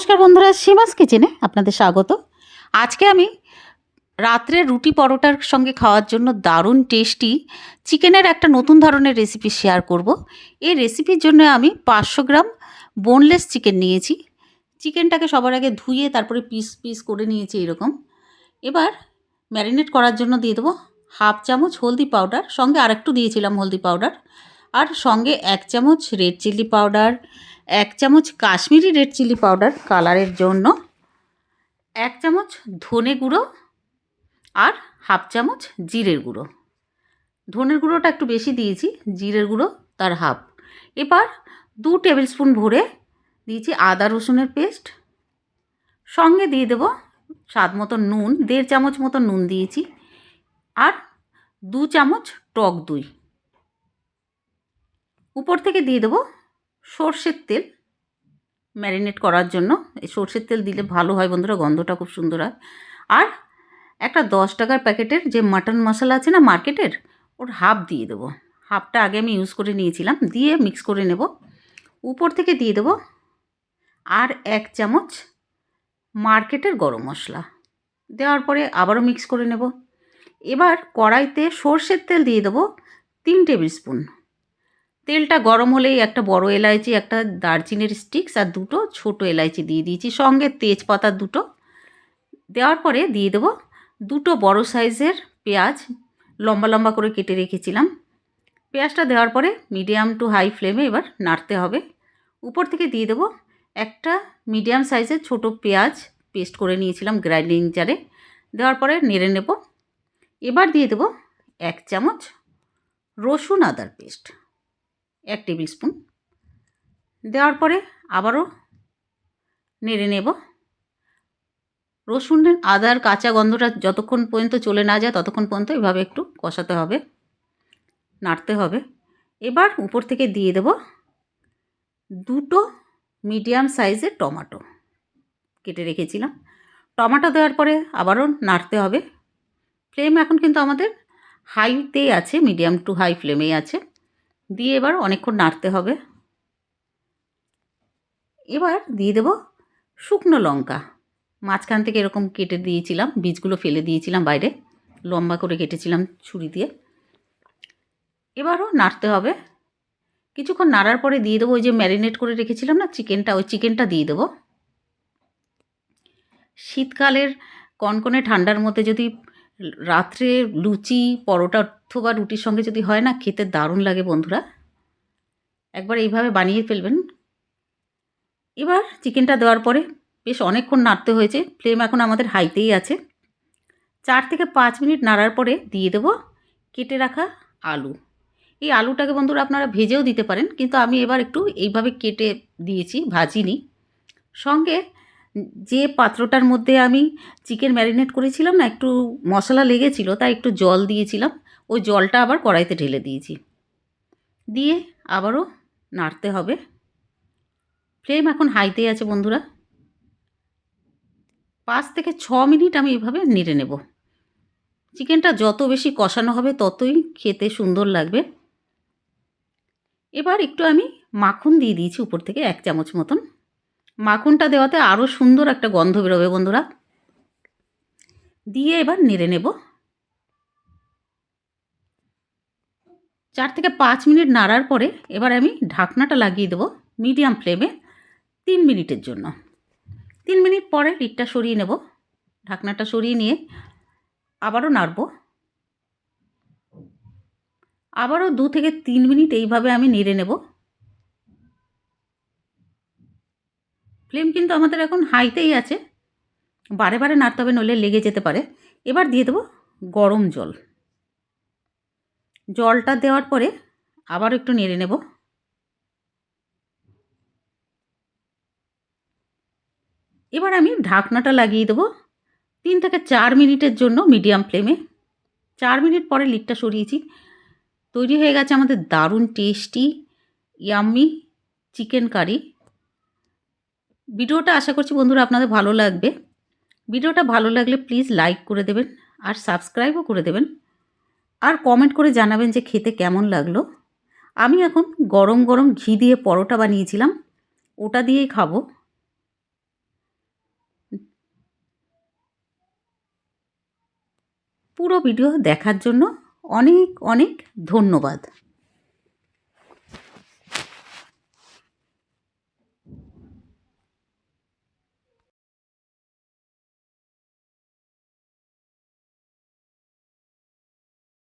নমস্কার বন্ধুরা, সীমাস কিচেনে আপনাদের স্বাগত। আজকে আমি রাত্রে রুটি পরোটার সঙ্গে খাওয়ার জন্য দারুণ টেস্টি চিকেনের একটা নতুন ধরনের রেসিপি শেয়ার করব। এই রেসিপির জন্য আমি পাঁচশো গ্রাম বোনলেস চিকেন নিয়েছি। চিকেনটাকে সবার আগে ধুয়ে তারপরে পিস পিস করে নিয়েছি এরকম। এবার ম্যারিনেট করার জন্য দিয়ে দেবো হাফ চামচ হলদি পাউডার সঙ্গে আরেকটু দিয়েছিলাম হলদি পাউডার আর সঙ্গে এক চামচ রেড চিলি পাউডার এক চামচ কাশ্মীরি রেড চিলি পাউডার কালারের জন্য, এক চামচ ধনে গুঁড়ো আর হাফ চামচ জিরের গুঁড়ো। ধনের গুঁড়োটা একটু বেশি দিয়েছি, জিরের গুঁড়ো তার হাফ। এবার দু টেবিল স্পুন ভরে দিয়েছি আদা রসুনের পেস্ট। সঙ্গে দিয়ে দেবো স্বাদ মতো নুন, দেড় চামচ মতো নুন দিয়েছি আর দু চামচ টক দই। উপর থেকে দিয়ে দেবো সর্ষের তেল ম্যারিনেট করার জন্য। এই সর্ষের তেল দিলে ভালো হয় বন্ধুরা, গন্ধটা খুব সুন্দর হয়। আর একটা দশ টাকার প্যাকেটের যে মাটন মশলা আছে না মার্কেটের, ওর হাফ দিয়ে দেবো। হাফটা আগে আমি ইউজ করে নিয়েছিলাম, দিয়ে মিক্স করে নেব। উপর থেকে দিয়ে দেবো আর এক চামচ মার্কেটের গরম মশলা। দেওয়ার পরে আবারও মিক্স করে নেব। এবার কড়াইতে সর্ষের তেল দিয়ে দেবো তিন টেবিল স্পুন। তেলটা গরম হলেই একটা বড় এলাইচি, একটা দারচিনির স্টিক্স আর দুটো ছোট এলাইচি দিয়ে দিয়েছি। সঙ্গে তেজপাতা দুটো। দেওয়ার পরে দিয়ে দেবো দুটো বড় সাইজের পেঁয়াজ। লম্বা লম্বা করে কেটে রেখেছিলাম। পেঁয়াজটা দেওয়ার পরে মিডিয়াম টু হাই ফ্লেমে এবার নাড়তে হবে। উপর থেকে দিয়ে দেবো একটা মিডিয়াম সাইজের ছোট পেঁয়াজ। পেস্ট করে নিয়েছিলাম গ্রাইন্ডিং জারে। দেওয়ার পরে নেড়ে নেব। এবার দিয়ে দেবো এক চামচ রসুন আদার পেস্ট। এক টেবিল স্পুন। দেওয়ার পরে আবারও নেড়ে নেব। রসুনের আদার কাঁচা গন্ধটা যতক্ষণ পর্যন্ত চলে না যায়, ততক্ষণ পর্যন্ত এভাবে একটু কষাতে হবে, নাড়তে হবে। এবার উপর থেকে দিয়ে দেব দুটো মিডিয়াম সাইজের টমাটো, কেটে রেখেছিলাম। টমাটো দেওয়ার পরে আবারও নাড়তে হবে। ফ্লেম এখন কিন্তু আমাদের হাইতেই আছে, মিডিয়াম টু হাই ফ্লেমেই আছে। দিয়ে এবার অনেকক্ষণ নাড়তে হবে। এবার দিয়ে দেব শুকনো লঙ্কা। মাঝখান থেকে এরকম কেটে দিয়েছিলাম, বীজগুলো ফেলে দিয়েছিলাম বাইরে, লম্বা করে কেটেছিলাম ছুরি দিয়ে। এবারও নাড়তে হবে। কিছুক্ষণ নাড়ার পরে দিয়ে দেবো ওই যে ম্যারিনেট করে রেখেছিলাম না, চিকেনটা, ওই চিকেনটা দিয়ে দেবো। শীতকালের কনকনে ঠান্ডার মধ্যে যদি রাত্রে লুচি, পরোটা অথবা রুটির সঙ্গে যদি হয় না, খেতে দারুণ লাগে বন্ধুরা। একবার এইভাবে বানিয়ে ফেলবেন। এবার চিকেনটা দেওয়ার পরে বেশ অনেকক্ষণ নাড়তে হয়েছে। ফ্লেম এখন আমাদের হাইতেই আছে। চার থেকে পাঁচ মিনিট নাড়ার পরে দিয়ে দেবো কেটে রাখা আলু। এই আলুটাকে বন্ধুরা আপনারা ভেজেও দিতে পারেন, কিন্তু আমি এবার একটু এইভাবে কেটে দিয়েছি, ভাজিনি। সঙ্গে যে পাত্রটার মধ্যে আমি চিকেন ম্যারিনেট করেছিলাম না, একটু মশলা লেগেছিল, তাই একটু জল দিয়েছিলাম। ওই জলটা আবার কড়াইতে ঢেলে দিয়েছি। দিয়ে আবারও নাড়তে হবে। ফ্লেম এখন হাইতে আছে বন্ধুরা। পাঁচ থেকে ছ মিনিট আমি এভাবে নেড়ে নেব। চিকেনটা যত বেশি কষানো হবে, ততই খেতে সুন্দর লাগবে। এবার একটু আমি মাখন দিয়ে দিয়েছি উপর থেকে এক চামচ মতন। মাখনটা দেওয়াতে আরও সুন্দর একটা গন্ধ বেরোবে, বন্ধুরা। দিয়ে এবার নেড়ে নেব। চার থেকে পাঁচ মিনিট নাড়ার পরে এবার আমি ঢাকনাটা লাগিয়ে দেবো মিডিয়াম ফ্লেমে তিন মিনিটের জন্য। তিন মিনিট পরে লিডটা সরিয়ে নেব। ঢাকনাটা সরিয়ে নিয়ে আবারও নাড়ব। আবারও দু থেকে তিন মিনিট এইভাবে আমি নেড়ে নেব। ফ্লেম কিন্তু আমাদের এখন হাইতেই আছে। বারে বারে নাড়তে হবে, নইলে লেগে যেতে পারে। এবার দিয়ে দেবো গরম জল। জলটা দেওয়ার পরে আবার একটু নেড়ে নেব। এবার আমি ঢাকনাটা লাগিয়ে দেবো তিন থেকে চার মিনিটের জন্য মিডিয়াম ফ্লেমে। চার মিনিট পরে লিডটা সরিয়েছি। তৈরি হয়ে গেছে আমাদের দারুণ টেস্টি, ইয়াম্মি চিকেন কারি। ভিডিওটা আশা করছি বন্ধুরা আপনাদের ভালো লাগবে। ভিডিওটা ভালো লাগলে প্লিজ লাইক করে দেবেন আর সাবস্ক্রাইবও করে দেবেন। আর কমেন্ট করে জানাবেন যে খেতে কেমন লাগল। আমি এখন গরম গরম ঘি দিয়ে পরোটা বানিয়েছিলাম। ওটা দিয়েই খাব। পুরো ভিডিও দেখার জন্য অনেক অনেক ধন্যবাদ।